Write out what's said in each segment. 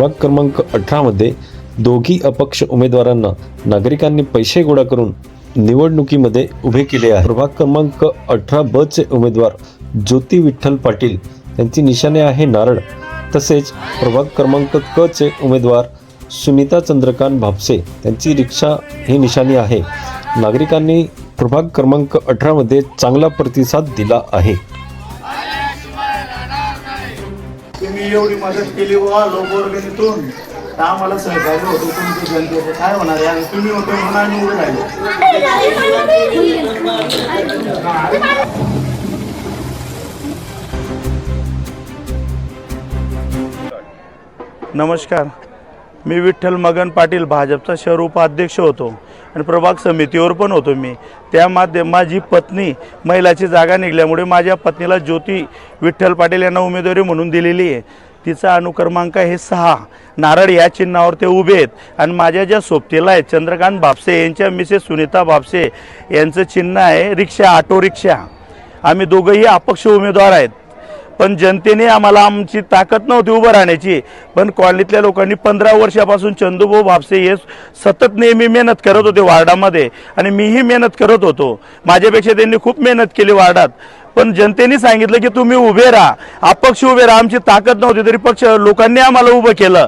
प्रभाग क्रमांक अठरामध्ये दोघी अपक्ष उमेदवारांना नागरिकांनी पैसे गोळा करून निवडणुकीमध्ये उभे केले आहे प्रभाग क्रमांक अठरा ब चे उमेदवार ज्योती विठ्ठल पाटील यांची निशाणे आहे नारळ. तसेच प्रभाग क्रमांक क चे उमेदवार सुनीता चंद्रकांत भापसे त्यांची रिक्षा ही निशाणी आहे. नागरिकांनी प्रभाग क्रमांक अठरामध्ये चांगला प्रतिसाद दिला आहे. तुम्ही एवढी मदत केली वा लोकवर्गणीतून तर आम्हाला सहकार्य होतो तुमच्या जनतेचं काय होणार आहे? तुम्ही होतो म्हणून आम्ही उभे राहिलो. नमस्कार. मी विठ्ठल मगन पाटील भाजपचा शहर उपाध्यक्ष होतो आणि प्रभाग समितीवर पण होतो मी. त्या माध्यम माझी पत्नी महिलाची जागा निघल्यामुळे माझ्या पत्नीला ज्योती विठ्ठल पाटील यांना उमेदवारी म्हणून दिलेली आहे. तिचा अनुक्रमांक हे सहा. नारळ या चिन्हावर ते उभे आहेत. आणि माझ्या ज्या सोबतीला आहेत चंद्रकांत भापसे यांच्या मिसेस सुनीता भापसे यांचं चिन्ह आहे रिक्षा ऑटो रिक्षा. आम्ही दोघंही अपक्ष उमेदवार आहेत. पण जनतेने आम्हाला आमची ताकद नव्हती उभं राहण्याची. पण कॉलनीतल्या लोकांनी पंधरा वर्षापासून चंदूभाऊ भापसे हे सतत नेहमी मेहनत करत होते वार्डामध्ये. आणि मीही मेहनत करत होतो. माझ्यापेक्षा त्यांनी खूप मेहनत केली वार्डात. पण जनतेने सांगितलं की तुम्ही उभे राहा. अपक्ष उभे राहा. आमची ताकद नव्हती तरी पक्ष लोकांनी आम्हाला उभं केलं.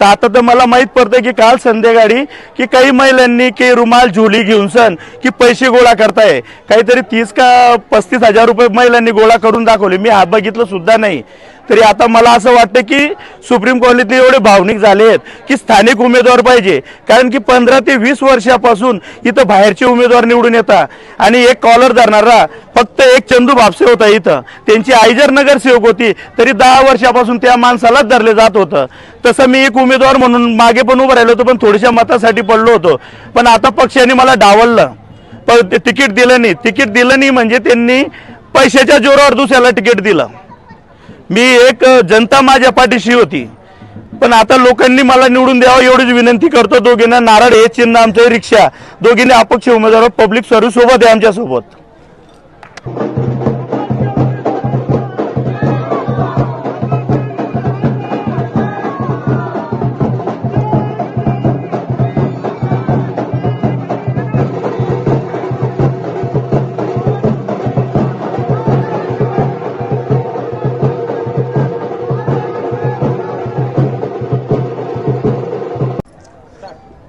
तर आता तर मला माहीत पडतं की काल संध्याकाळी की काही महिलांनी की रुमाल झोली घेऊन सण की पैसे गोळा करताय. काहीतरी तीस का पस्तीस हजार रुपये महिलांनी गोळा करून दाखवले. मी हात बघितलं सुद्धा नाही. तरी आता मला असं वाटतं की सुप्रीम कोर्टातले एवढे भावनिक झाले आहेत की स्थानिक उमेदवार पाहिजे. कारण की पंधरा ते वीस वर्षापासून इथं बाहेरचे उमेदवार निवडून येतात. आणि एक कॉलर धरणारा फक्त एक चंदू भापसे होता इथं. त्यांची आई जर नगरसेवक होती. तरी दहा वर्षापासून त्या माणसालाच धरले जात होतं. तसं मी एक उमेदवार म्हणून मागे पण उभं राहिलो होतो पण थोड्याशा मतासाठी पडलो होतो. पण आता पक्षाने मला डावललं. पण तिकीट दिलं नाही. तिकीट दिलं नाही म्हणजे त्यांनी पैशाच्या जोरावर दुसऱ्याला तिकीट दिलं. मी एक जनता माझ्या पाठीशी होती. पण आता लोकांनी मला निवडून द्यावं एवढीच विनंती करतो दोघींना. नारळ हे चिन्ह आमचं रिक्षा. दोघींनी अपक्ष उमेदवार पब्लिक सर्व्हिस सोबत आहे आमच्यासोबत.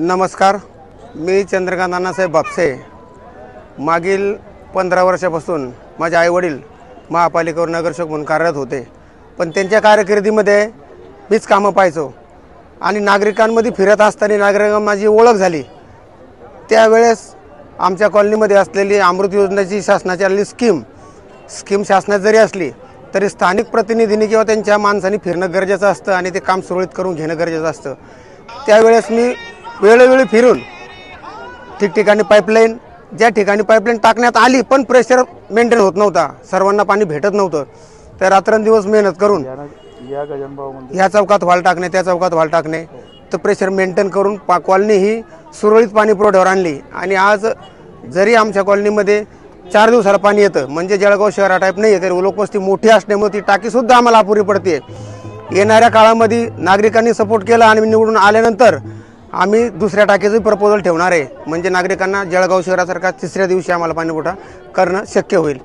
नमस्कार. मी चंद्रकांत अण्णासाहेब बापसे. मागील पंधरा वर्षापासून माझे आईवडील महापालिकेवर नगरसेवक म्हणून कार्यरत होते. पण त्यांच्या कारकिर्दीमध्ये मीच कामं पाहायचो. आणि नागरिकांमध्ये फिरत असताना नागरिकांना माझी ओळख झाली. त्यावेळेस आमच्या कॉलनीमध्ये असलेली अमृत योजनेची शासनाची आलेली स्कीम स्कीम शासनात जरी असली तरी स्थानिक प्रतिनिधींनी किंवा त्यांच्या माणसांनी फिरणं गरजेचं असतं आणि ते काम सुरळीत करून घेणं गरजेचं असतं. त्यावेळेस मी वेळोवेळी फिरून ठिकठिकाणी पाईपलाईन ज्या ठिकाणी पाईपलाईन टाकण्यात आली पण प्रेशर मेंटेन होत नव्हता. सर्वांना पाणी भेटत नव्हतं. तर रात्रंदिवस मेहनत करून ह्या चौकात व्हाल टाकणे त्या चौकात व्हाल टाकणे. तर प्रेशर मेंटेन करून पा कॉलनी ही सुरळीत पाणी पुरवठ्यावर आणली. आणि आज जरी आमच्या कॉलनीमध्ये चार दिवसाला पाणी येतं म्हणजे जळगाव शहरा टाईप नाही आहे तरी लोकवस्ती मोठी असल्यामुळे ती टाकीसुद्धा आम्हाला अपुरी पडते येणाऱ्या काळामध्ये नागरिकांनी सपोर्ट केला आणि निवडून आल्यानंतर आम्ही दुसऱ्या टाकीचं प्रपोजल ठेवणार आहे. म्हणजे नागरिकांना जळगाव शहरासारखा तिसऱ्या दिवशी आम्हाला पाणीपुरवठा करणं शक्य होईल.